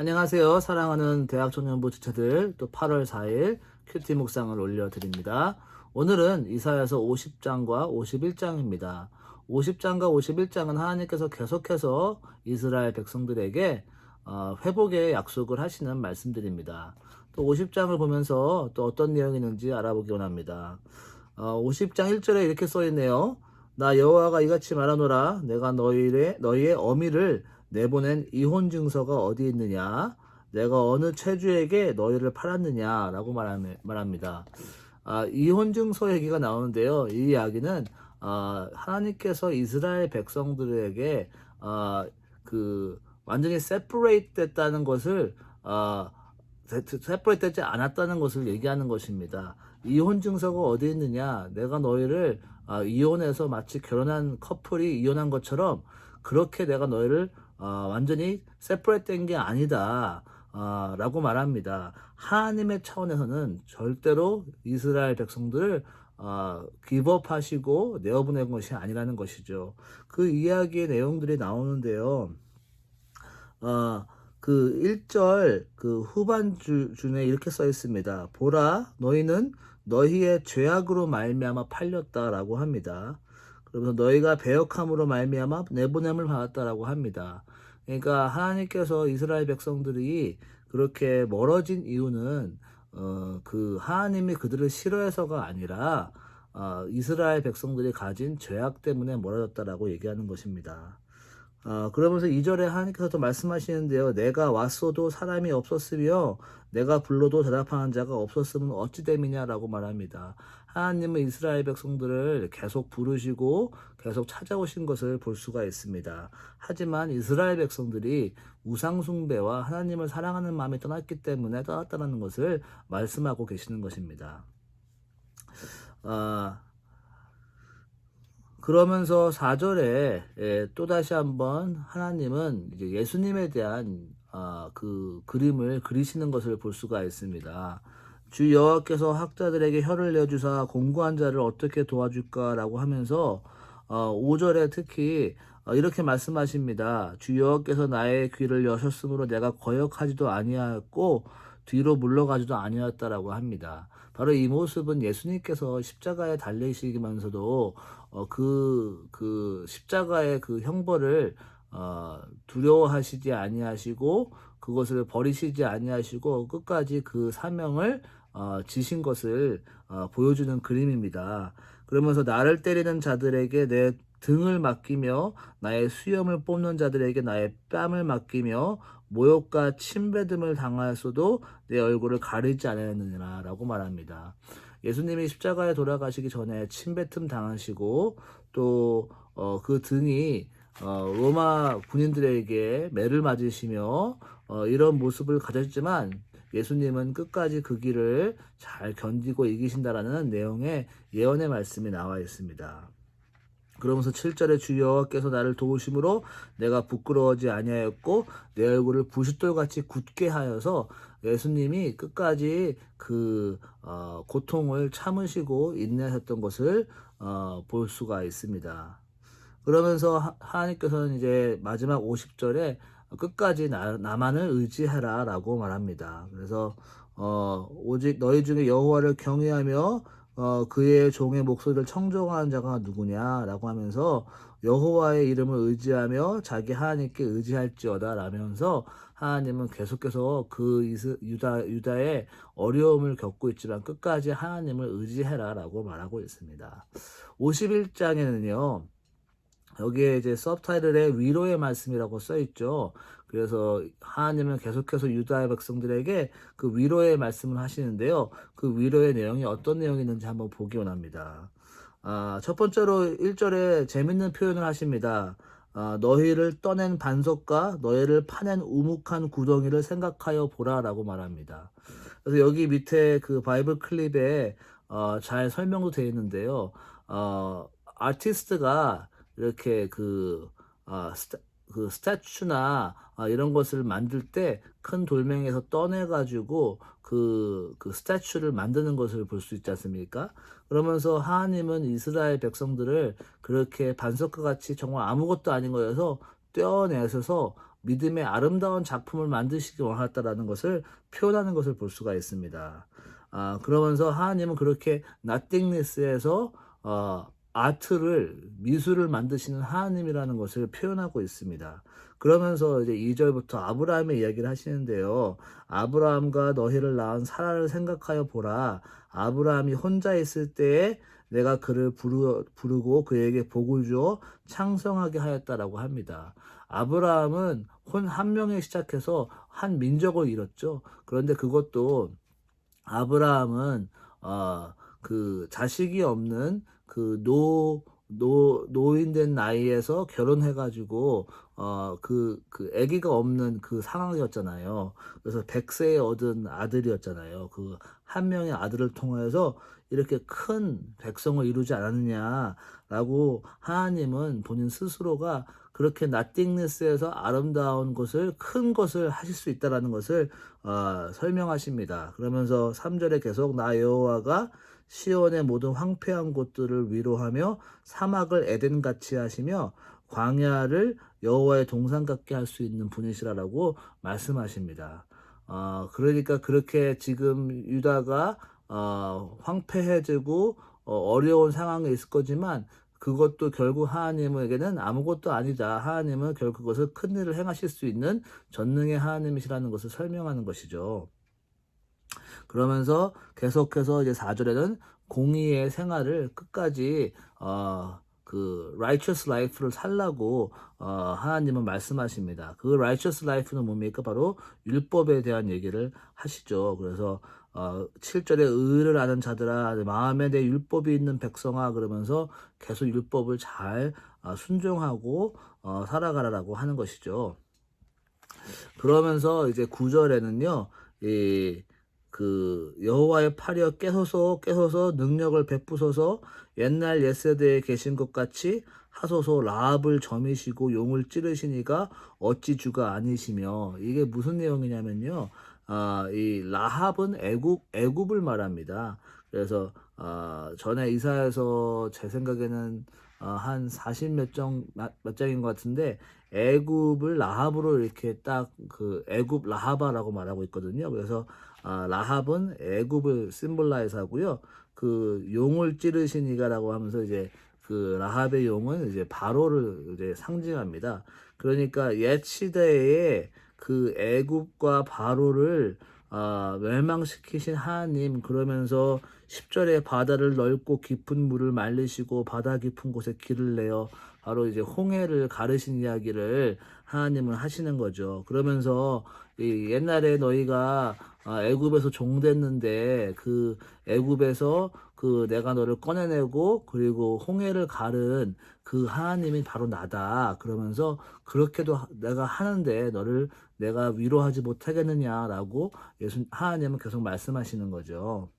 안녕하세요. 사랑하는 대학 청년부 지체들 또 8월 4일 큐티 묵상을 올려드립니다. 오늘은 이사야서 50장과 51장입니다. 50장과 51장은 하나님께서 계속해서 이스라엘 백성들에게 어, 회복의 약속을 하시는 말씀들입니다. 또 50장을 보면서 또 어떤 내용이 있는지 알아보기 원합니다. 어, 50장 1절에 이렇게 써 있네요. 나 여호와가 이같이 말하노라 내가 너희의 너희의 어미를 내보낸 이혼 증서가 어디 있느냐 내가 어느 체주에게 너희를 팔았느냐 라고 말합니다. 아, 이혼 증서 얘기가 나오는데요. 이 이야기는 아, 하나님께서 이스라엘 백성들에게 아, 그 완전히 세퍼레이트 됐다는 것을 아, 세퍼레이트 되지 않았다는 것을 얘기하는 것입니다. 이혼 증서가 어디 있느냐? 내가 너희를 아, 이혼해서 마치 결혼한 커플이 이혼한 것처럼 그렇게 내가 너희를 어, 완전히 세퍼레이트 된 게 아니다. 어, 라고 말합니다. 하나님의 차원에서는 절대로 이스라엘 백성들을 어, 기법하시고 내어보낸 것이 아니라는 것이죠. 그 이야기의 내용들이 나오는데요. 어, 그 1절 그 후반 주, 중에 이렇게 써 있습니다. 보라 너희는 너희의 죄악으로 말미암아 팔렸다라고 합니다. 그러면서 너희가 배역함으로 말미암아 내보냄을 받았다라고 합니다. 그러니까 하나님께서 이스라엘 백성들이 그렇게 멀어진 이유는 어, 그 하나님이 그들을 싫어해서가 아니라 어, 이스라엘 백성들이 가진 죄악 때문에 멀어졌다라고 얘기하는 것입니다. 어, 그러면서 2절에 하나님께서도 말씀하시는데요. 내가 왔어도 사람이 없었으며 내가 불러도 대답하는 자가 없었으면 어찌 됨이냐라고 말합니다. 하나님은 이스라엘 백성들을 계속 부르시고 계속 찾아오신 것을 볼 수가 있습니다. 하지만 이스라엘 백성들이 우상숭배와 하나님을 사랑하는 마음이 떠났기 때문에 떠났다는 것을 말씀하고 계시는 것입니다. 아, 그러면서 4절에 예, 또 다시 한번 하나님은 이제 예수님에 대한 아, 그 그림을 그리시는 것을 볼 수가 있습니다. 주 여호와께서 학자들에게 혀를 내주사 공부한 자를 어떻게 도와줄까라고 하면서 어, 5절에 특히 어, 이렇게 말씀하십니다. 주 여호와께서 나의 귀를 여셨으므로 내가 거역하지도 아니하였고 뒤로 물러가지도 아니었다라고 합니다. 바로 이 모습은 예수님께서 십자가에 달리시면서도 어, 그, 그 십자가의 그 형벌을 어, 두려워하시지 아니하시고 그것을 버리시지 아니하시고 끝까지 그 사명을 어, 지신 것을 어, 보여주는 그림입니다. 그러면서 나를 때리는 자들에게 내 등을 맡기며 나의 수염을 뽑는 자들에게 나의 뺨을 맡기며 모욕과 침뱉음을 당하였어도 내 얼굴을 가리지 않았느니라 라고 말합니다. 예수님이 십자가에 돌아가시기 전에 침뱉음 당하시고 또그 어, 그 등이 어, 로마 군인들에게 매를 맞으시며 어, 이런 모습을 가졌지만 예수님은 끝까지 그 길을 잘 견디고 이기신다라는 내용의 예언의 말씀이 나와 있습니다. 그러면서 7절에 주 여호와께서 나를 도우심으로 내가 부끄러워지 아니하였고 내 얼굴을 부싯돌같이 굳게 하여서 예수님이 끝까지 그 어, 고통을 참으시고 인내하셨던 것을 어, 볼 수가 있습니다. 그러면서 하나님께서는 이제 마지막 50절에 끝까지 나, 나만을 의지해라 라고 말합니다. 그래서 어, 오직 너희 중에 여호와를 경외하며 어, 그의 종의 목소리를 청종하는 자가 누구냐라고 하면서 여호와의 이름을 의지하며 자기 하나님께 의지할지어다 라면서 하나님은 계속해서 그 이스, 유다 유다의 어려움을 겪고 있지만 끝까지 하나님을 의지해라 라고 말하고 있습니다. 51장에는요. 여기에 이제 서브타이틀에 위로의 말씀이라고 써 있죠. 그래서 하나님은 계속해서 유다의 백성들에게 그 위로의 말씀을 하시는데요. 그 위로의 내용이 어떤 내용이 있는지 한번 보기 원합니다. 아, 첫 번째로 1절에 재밌는 표현을 하십니다. 아, 너희를 떠낸 반석과 너희를 파낸 우묵한 구덩이를 생각하여 보라라고 말합니다. 그래서 여기 밑에 그 바이블 클립에 어, 잘 설명도 되어 있는데요. 어, 아티스트가 이렇게 그, 어, 스타, 그 스태츄나 아, 이런 것을 만들 때 큰 돌멩이에서 떠내가지고 그, 그 스태츄를 만드는 것을 볼 수 있지 않습니까? 그러면서 하나님은 이스라엘 백성들을 그렇게 반석과 같이 정말 아무것도 아닌 거여서 떼어내셔서 믿음의 아름다운 작품을 만드시기 원하다라는 것을 표현하는 것을 볼 수가 있습니다. 아, 그러면서 하나님은 그렇게 nothingness에서 어, 아트를 미술을 만드시는 하나님이라는 것을 표현하고 있습니다. 그러면서 이제 2절부터 아브라함의 이야기를 하시는데요. 아브라함과 너희를 낳은 사라를 생각하여 보라. 아브라함이 혼자 있을 때에 내가 그를 부르, 부르고 그에게 복을 주어 창성하게 하였다라고 합니다. 아브라함은 혼 한 명에 시작해서 한 민족을 이뤘죠. 그런데 그것도 아브라함은 어, 그 자식이 없는 그 노, 노, 노인된 나이에서 결혼해가지고, 어, 그, 그, 아기가 없는 그 상황이었잖아요. 그래서 100세에 얻은 아들이었잖아요. 그, 한 명의 아들을 통해서 이렇게 큰 백성을 이루지 않았느냐라고 하나님은 본인 스스로가 그렇게 나띵네스에서 아름다운 것을 큰 것을 하실 수 있다라는 것을 어, 설명하십니다. 그러면서 3절에 계속 나 여호와가 시온의 모든 황폐한 곳들을 위로하며 사막을 에덴같이 하시며 광야를 여호와의 동산 같게 할 수 있는 분이시라라고 말씀하십니다. 어, 그러니까 그렇게 지금 유다가 어, 황폐해지고 어, 어려운 상황에 있을 거지만 그것도 결국 하나님에게는 아무것도 아니다. 하나님은 결국 그것을 큰 일을 행하실 수 있는 전능의 하나님이시라는 것을 설명하는 것이죠. 그러면서 계속해서 이제 4절에는 공의의 생활을 끝까지 어, 그 righteous life를 살라고 어, 하나님은 말씀하십니다. 그 righteous life는 뭡니까? 바로 율법에 대한 얘기를 하시죠. 그래서 어, 7절에 의를 아는 자들아 마음에 내 율법이 있는 백성아 그러면서 계속 율법을 잘 어, 순종하고 어, 살아가라라고 하는 것이죠. 그러면서 이제 9절에는요. 이 그 여호와의 팔이여 깨소서 깨소서 능력을 베푸소서 옛날 옛세대에 계신 것 같이 하소서 라합을 점이시고 용을 찌르시니가 어찌 주가 아니시며 이게 무슨 내용이냐면요. 아, 이 라합은 애굽 애굽을 말합니다. 그래서 어, 전에 이사에서 제 생각에는 어, 한40몇 장 몇 장인 것 같은데 애굽을 라합으로 이렇게 딱 그 애굽 라하바라고 말하고 있거든요. 그래서 아, 라합은 애굽을 심볼라이즈 하고요. 그 용을 찌르신 이가라고 하면서 이제 그 라합의 용은 이제 바로를 이제 상징합니다. 그러니까 옛 시대에 그 애굽과 바로를 아, 멸망시키신 하나님 그러면서 10절에 바다를 넓고 깊은 물을 말리시고 바다 깊은 곳에 길을 내어 바로 이제 홍해를 가르신 이야기를 하나님은 하시는 거죠. 그러면서 이 옛날에 너희가 아, 애굽에서 종됐는데 그 애굽에서 그 내가 너를 꺼내내고 그리고 홍해를 가른 그 하나님이 바로 나다. 그러면서 그렇게도 내가 하는데 너를 내가 위로하지 못하겠느냐라고 예수 하나님은 계속 말씀하시는 거죠.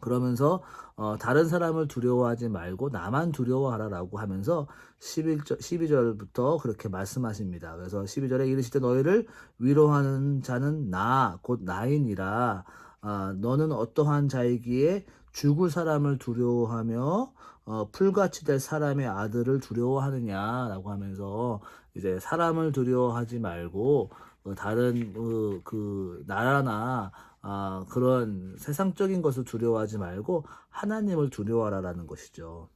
그러면서 어, 다른 사람을 두려워하지 말고 나만 두려워하라라고 하면서 11절, 12절부터 그렇게 말씀하십니다. 그래서 12절에 이르실 때 너희를 위로하는 자는 나, 곧 나이니라. 아, 너는 어떠한 자이기에 죽을 사람을 두려워하며 어, 풀같이 될 사람의 아들을 두려워하느냐라고 하면서 이제 사람을 두려워하지 말고 어, 다른 그, 그 나라나 아, 그런 세상적인 것을 두려워하지 말고 하나님을 두려워하라라는 것이죠.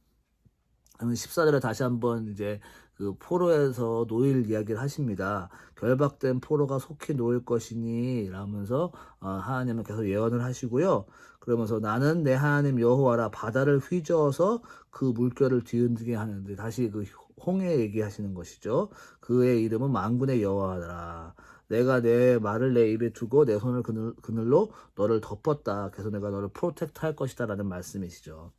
그러면 14절에 다시 한번 이제 그 포로에서 노일 이야기를 하십니다. 결박된 포로가 속히 놓일 것이니 라면서 어, 하나님은 계속 예언을 하시고요. 그러면서 나는 내 하나님 여호와라 바다를 휘저어서 그 물결을 뒤흔들게 하는데 다시 그 홍해 얘기하시는 것이죠. 그의 이름은 만군의 여호와라. 내가 내 말을 내 입에 두고 내 손을 그늘, 그늘로 너를 덮었다. 그래서 내가 너를 프로텍트 할 것이다. 라는 말씀이시죠.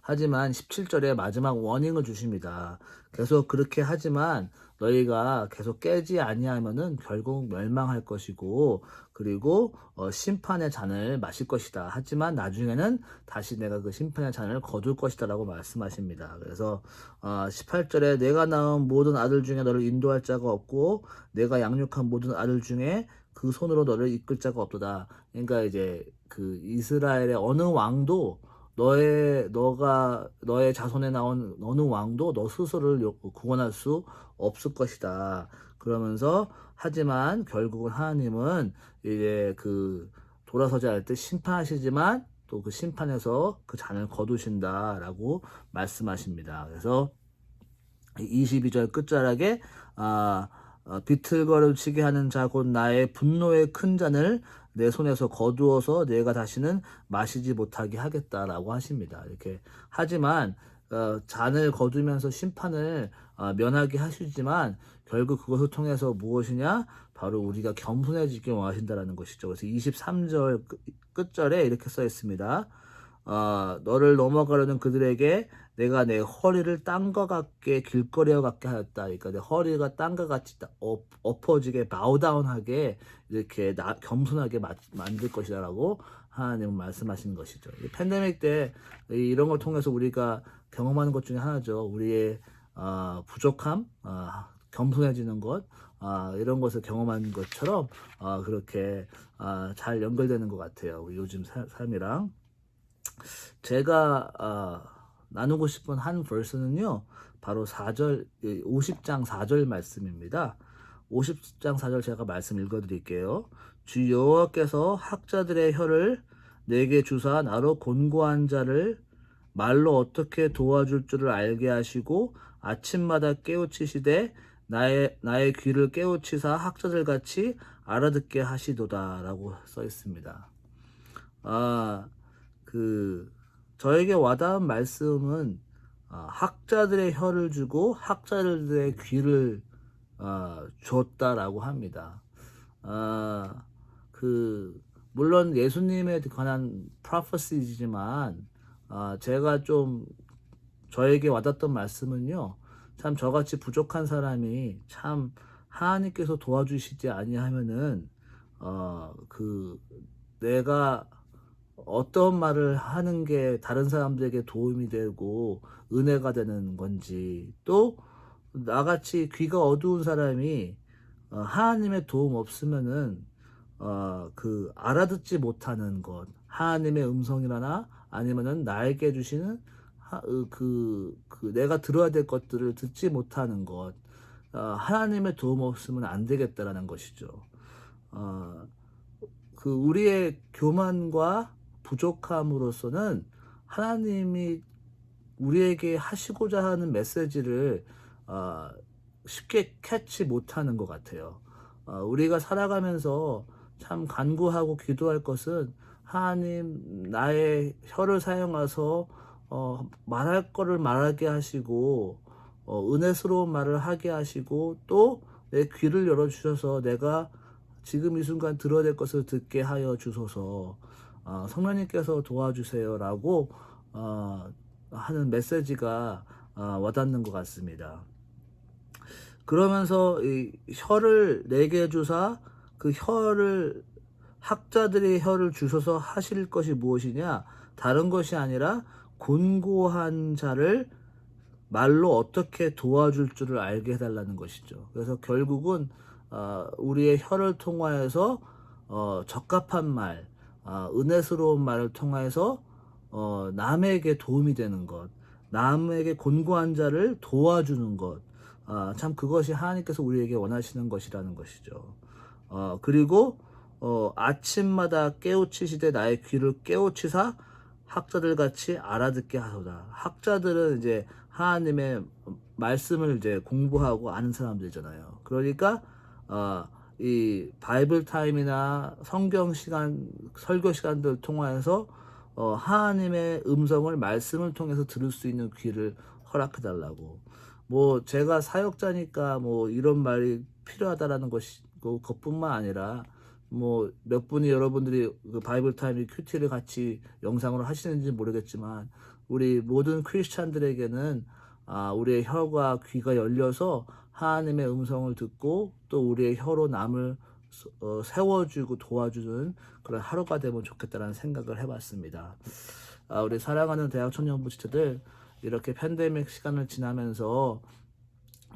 하지만 17절에 마지막 워닝을 주십니다. 계속 그렇게 하지만 너희가 계속 깨지 아니하면은 결국 멸망할 것이고 그리고 어, 심판의 잔을 마실 것이다. 하지만 나중에는 다시 내가 그 심판의 잔을 거둘 것이다라고 말씀하십니다. 그래서 어, 18절에 내가 낳은 모든 아들 중에 너를 인도할 자가 없고 내가 양육한 모든 아들 중에 그 손으로 너를 이끌 자가 없도다. 그러니까 이제 그 이스라엘의 어느 왕도 너의 너가 너의 자손에 나온 어느 왕도 너 스스로를 구원할 수 없을 것이다. 그러면서 하지만 결국은 하나님은 이제 그 돌아서지 않을 때 심판하시지만 또 그 심판에서 그 잔을 거두신다라고 말씀하십니다. 그래서 22절 끝자락에 아, 어, 비틀거려치게 하는 자곧 나의 분노의 큰 잔을 내 손에서 거두어서 내가 다시는 마시지 못하게 하겠다라고 하십니다. 이렇게 하지만 어, 잔을 거두면서 심판을 어, 면하게 하시지만 결국 그것을 통해서 무엇이냐? 바로 우리가 겸손해지길 원하신다라는 것이죠. 그래서 23절 끝- 끝절에 이렇게 써 있습니다. 어, 너를 넘어가려는 그들에게 내가 내 허리를 땅과 같게 길거리와 같게 하였다. 그러니까 내 허리가 땅과 같이 엎어지게 바우다운하게 이렇게 나, 겸손하게 마- 만들 것이다라고 하나님은 말씀하시는 것이죠. 이 팬데믹 때 이- 이런 걸 통해서 우리가 경험하는 것 중에 하나죠. 우리의 어, 부족함, 어, 겸손해지는 것, 아, 이런 것을 경험한 것처럼 아, 그렇게 아, 잘 연결되는 것 같아요. 요즘 사- 삶이랑. 제가 아, 나누고 싶은 한 verse는요. 바로 4절 50장 4절 말씀입니다. 50장 4절 제가 말씀 읽어 드릴게요. 주 여호와께서 학자들의 혀를 내게 주사 나로 곤고한 자를 말로 어떻게 도와줄 줄을 알게 하시고 아침마다 깨우치시되 나의 나의 귀를 깨우치사 학자들 같이 알아듣게 하시도다라고 써 있습니다. 아, 그 저에게 와닿은 말씀은 아, 학자들의 혀를 주고 학자들의 귀를 아, 줬다라고 합니다. 아, 그 물론 예수님에 관한 프로페시지만 아, 제가 좀 저에게 와닿던 말씀은요. 참 저같이 부족한 사람이 참 하나님께서 도와주시지 아니하면은 어 그 내가 어떤 말을 하는 게 다른 사람들에게 도움이 되고 은혜가 되는 건지 또 나같이 귀가 어두운 사람이 어, 하나님의 도움 없으면은 어, 그 알아듣지 못하는 것 하나님의 음성이라나 아니면은 나에게 주시는 그, 그 내가 들어야 될 것들을 듣지 못하는 것 어, 하나님의 도움 없으면 안 되겠다라는 것이죠. 어, 그 우리의 교만과 부족함으로서는 하나님이 우리에게 하시고자 하는 메시지를 어, 쉽게 캐치 못하는 것 같아요. 어, 우리가 살아가면서 참 간구하고 기도할 것은 하나님 나의 혀를 사용해서 어, 말할 거를 말하게 하시고 어, 은혜스러운 말을 하게 하시고 또 내 귀를 열어 주셔서 내가 지금 이 순간 들어야 될 것을 듣게 하여 주소서 어, 성령님께서 도와주세요라고 어, 하는 메시지가 어, 와닿는 것 같습니다. 그러면서 이 혀를 내게 주사 그 혀를 학자들의 혀를 주셔서 하실 것이 무엇이냐 다른 것이 아니라 곤고한 자를 말로 어떻게 도와줄 줄을 알게 해달라는 것이죠. 그래서 결국은 어, 우리의 혀를 통하여서 어, 적합한 말, 어, 은혜스러운 말을 통하여서 어, 남에게 도움이 되는 것, 남에게 곤고한 자를 도와주는 것, 아, 참 그것이 하나님께서 우리에게 원하시는 것이라는 것이죠. 어, 그리고 어, 아침마다 깨우치시되 나의 귀를 깨우치사 학자들 같이 알아듣게 하소다. 학자들은 이제 하나님의 말씀을 이제 공부하고 아는 사람들이잖아요. 그러니까 어, 이 바이블 타임이나 성경 시간, 설교 시간들 통하여서 어, 하나님의 음성을 말씀을 통해서 들을 수 있는 귀를 허락해 달라고. 뭐 제가 사역자니까 뭐 이런 말이 필요하다라는 것이 그 것뿐만 아니라 뭐 몇 분이 여러분들이 그 바이블 타임이 큐티를 같이 영상으로 하시는지 모르겠지만 우리 모든 크리스찬들에게는 아 우리의 혀가 귀가 열려서 하나님의 음성을 듣고 또 우리의 혀로 남을 어, 세워주고 도와주는 그런 하루가 되면 좋겠다라는 생각을 해봤습니다. 아, 우리 사랑하는 대학 청년부 지체들 이렇게 팬데믹 시간을 지나면서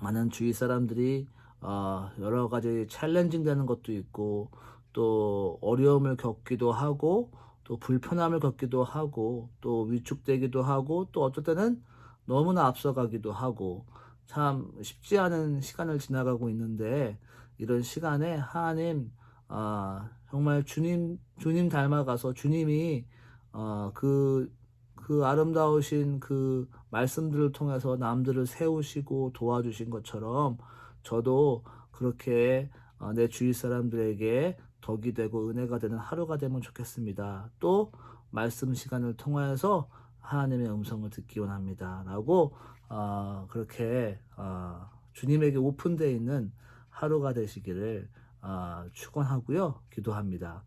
많은 주위 사람들이 어, 여러 가지 챌린징 되는 것도 있고 또 어려움을 겪기도 하고 또 불편함을 겪기도 하고 또 위축되기도 하고 또 어떨 때는 너무나 앞서가기도 하고 참 쉽지 않은 시간을 지나가고 있는데 이런 시간에 하나님 아, 정말 주님 주님 닮아가서 주님이 어, 그, 그 아름다우신 그 말씀들을 통해서 남들을 세우시고 도와주신 것처럼 저도 그렇게 어, 내 주위 사람들에게 덕이 되고 은혜가 되는 하루가 되면 좋겠습니다. 또 말씀 시간을 통하여서 하나님의 음성을 듣기 원합니다. 라고 어, 그렇게 어, 주님에게 오픈되어 있는 하루가 되시기를 어, 축원하고요. 기도합니다.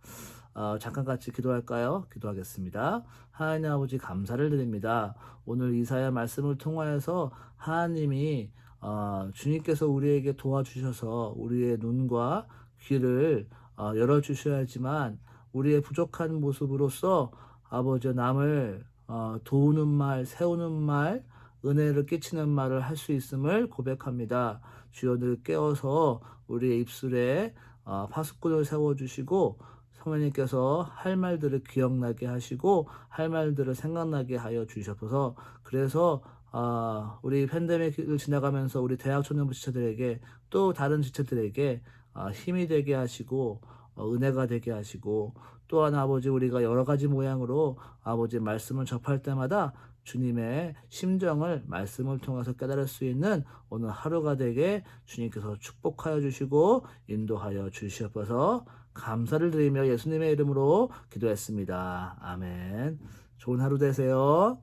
어, 잠깐 같이 기도할까요? 기도하겠습니다. 하나님 아버지 감사를 드립니다. 오늘 이사야 말씀을 통하여서 하나님이 어, 주님께서 우리에게 도와주셔서 우리의 눈과 귀를 어, 열어주셔야지만 우리의 부족한 모습으로서 아버지 남을 어, 도우는 말, 세우는 말, 은혜를 끼치는 말을 할 수 있음을 고백합니다. 주여 늘 깨어서 우리의 입술에 어, 파수꾼을 세워주시고 성령님께서 할 말들을 기억나게 하시고 할 말들을 생각나게 하여 주셔서 그래서 아, 우리 팬데믹을 지나가면서 우리 대학 초년부 지체들에게 또 다른 지체들에게 아, 힘이 되게 하시고 어, 은혜가 되게 하시고 또한 아버지 우리가 여러 가지 모양으로 아버지 말씀을 접할 때마다 주님의 심정을 말씀을 통해서 깨달을 수 있는 오늘 하루가 되게 주님께서 축복하여 주시고 인도하여 주시옵소서 감사를 드리며 예수님의 이름으로 기도했습니다. 아멘. 좋은 하루 되세요.